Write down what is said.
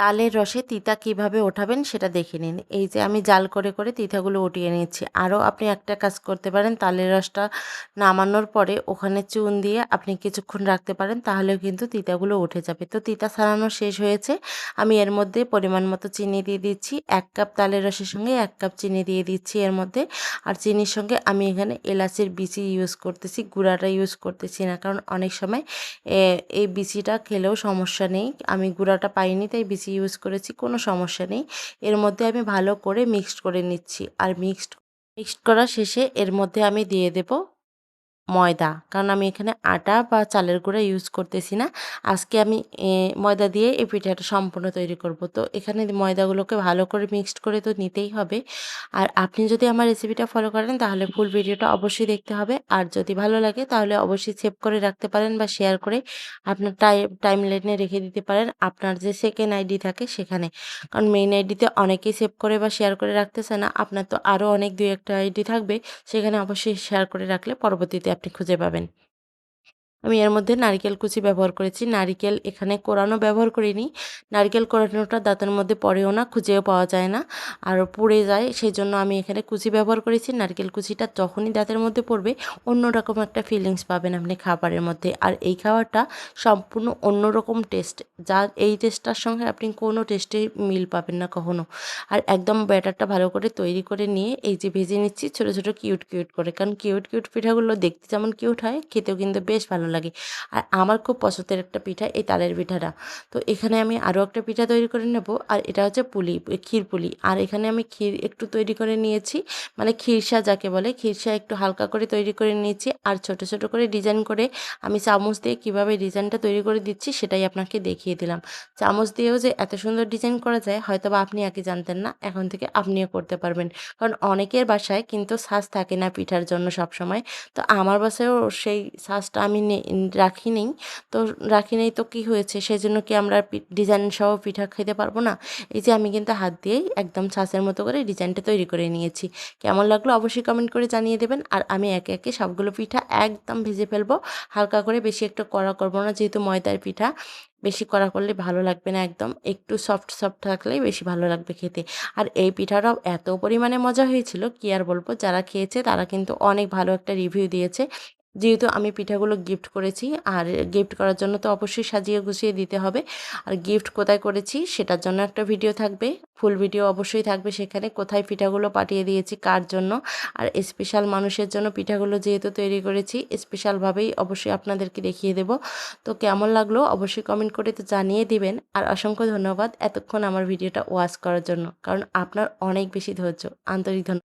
তালের রসে তিতা কীভাবে ওঠাবেন সেটা দেখে নিন। এই যে আমি জাল করে করে তিতাগুলো উঠিয়ে নিচ্ছি। আরও আপনি একটা কাজ করতে পারেন, তালের রসটা নামানোর পরে ওখানে চুন দিয়ে আপনি কিছুক্ষণ রাখতে পারেন, তাহলেও কিন্তু তিতাগুলো উঠে যাবে। তো তিতা ছাড়ানো শেষ হয়েছে। আমি এর মধ্যে পরিমাণ মতো চিনি দিয়ে দিচ্ছি। এক কাপ তালের রসের সঙ্গে এক কাপ চিনি দিয়ে দিচ্ছি এর মধ্যে। আর চিনির সঙ্গে আমি এখানে এলাচের বিচি ইউজ করতেছি, গুঁড়াটা ইউজ করতেছি না, কারণ অনেক সময় এই বিচিটা খেলেও সমস্যা নেই। আমি গুঁড়াটা পাইনি, তাই বিচি ইউজ করেছি, কোনো সমস্যা নেই। এর মধ্যে আমি ভালো করে মিক্সড করে নিচ্ছি। আর মিক্সড মিক্সড করা শেষে এর মধ্যে আমি দিয়ে দেব ময়দা। কারণ আমি এখানে আটা বা চালের গুঁড়া ইউজ করতেছি না। আজকে আমি ময়দা দিয়ে এই পিঠাটা সম্পূর্ণ তৈরি করব। তো এখানে ময়দাগুলোকে ভালো করে মিক্সড করে তো নিতেই হবে। আর আপনি যদি আমার রেসিপিটা ফলো করেন, তাহলে ফুল ভিডিওটা অবশ্যই দেখতে হবে। আর যদি ভালো লাগে, তাহলে অবশ্যই সেভ করে রাখতে পারেন বা শেয়ার করে আপনার টাইম টাইম লাইনে রেখে দিতে পারেন আপনার যে সেকেন্ড আইডি থাকে সেখানে। কারণ মেইন আইডিতে অনেকেই সেভ করে বা শেয়ার করে রাখতেছে না। আপনার তো আরও অনেক দুই একটা আইডি থাকবে, সেখানে অবশ্যই শেয়ার করে রাখলে পরবর্তীতে আপনি খুঁজে পাবেন। আমি এর মধ্যে নারিকেল কুচি ব্যবহার করেছি। নারিকেল এখানে কোরানো ব্যবহার করিনি। নারিকেল কোরানোটা দাঁতের মধ্যে পড়েও না, খুঁজেও পাওয়া যায় না আর পড়ে যায়। সেই জন্য আমি এখানে কুচি ব্যবহার করেছি। নারকেল কুচিটা যখনই দাঁতের মধ্যে পড়বে অন্যরকম একটা ফিলিংস পাবেন আপনি খাবারের মধ্যে। আর এই খাবারটা সম্পূর্ণ অন্যরকম টেস্ট যা এই টেস্টটার সঙ্গে আপনি কোনো টেস্টে মিল পাবেন না কখনো। আর একদম ব্যাটারটা ভালো করে তৈরি করে নিয়ে এই যে ভেজে নিচ্ছি, ছোটো ছোটো কিউট কিউট করে। কারণ কিউট কিউট পিঠাগুলো দেখতে যেমন কিউট হয়, খেতেও কিন্তু বেশ ভালো লাগে। আর আমার খুব পছন্দের একটা পিঠা এই তালের পিঠাটা। তো এখানে আমি আরও একটা পিঠা তৈরি করে নেব, আর এটা হচ্ছে পুলি, ক্ষীর পুলি। আর এখানে আমি ক্ষীর একটু তৈরি করে নিয়েছি মানে ক্ষীরসা যাকে বলে, ক্ষীরসা একটু হালকা করে তৈরি করে নিয়েছি, আর ছোট ছোট করে ডিজাইন করে আমি চামচ দিয়ে কীভাবে ডিজাইনটা তৈরি করে দিচ্ছি সেটাই আপনাকে দেখিয়ে দিলাম। চামচ দিয়েও যে এত সুন্দর ডিজাইন করা যায় হয়তো বা আপনি আগে জানতেন না, এখন থেকে আপনিও করতে পারবেন। কারণ অনেকের বাসায় কিন্তু সাজ থাকে না পিঠার জন্য সব সময় তো আমার বাসায়ও সেই সাজটা আমি রাখি নেই। তো রাখি নেই তো কী হয়েছে? সেই জন্য কি আমরা ডিজাইন সহ পিঠা খেতে পারব না? এই যে আমি কিন্তু হাত দিয়েই একদম ছাঁচের মতো করে ডিজাইনটা তৈরি করে নিয়েছি। কেমন লাগল অবশ্যই কমেন্ট করে জানিয়ে দেবেন। আর আমি একে একে সবগুলো পিঠা একদম ভেজে ফেলব। হালকা করে বেশি একটু কড়া করব না, যেহেতু ময়দার পিঠা। বেশি কড়া করলে ভালো লাগবে না একদম। একটু সফট সফট থাকলেই বেশি ভালো লাগবে খেতে। আর এই পিঠাটাও এত পরিমাণে মজা হয়েছিল, কি আর বলব? যারা খেয়েছে তারা কিন্তু অনেক ভালো একটা রিভিউ দিয়েছে। যেহেতু আমি পিঠাগুলো গিফট করেছি, আর গিফট করার জন্য তো অবশ্যই সাজিয়ে গুছিয়ে দিতে হবে। আর গিফট কোথায় করেছি সেটার জন্য একটা ভিডিও থাকবে। ফুল ভিডিও অবশ্যই থাকবে সেখানে কোথায় পিঠাগুলো পাঠিয়ে দিয়েছি, কার জন্য। আর স্পেশাল মানুষের জন্য পিঠাগুলো যেহেতু তৈরি করেছি স্পেশালভাবেই অবশ্যই আপনাদেরকে দেখিয়ে দেব। তো কেমন লাগল অবশ্যই কমেন্ট করে তো জানিয়ে দিবেন। আর অসংখ্য ধন্যবাদ এতক্ষণ আমার ভিডিওটা ওয়াচ করার জন্য, কারণ আপনার অনেক বেশি ধৈর্য। আন্তরিক ধন্যবাদ।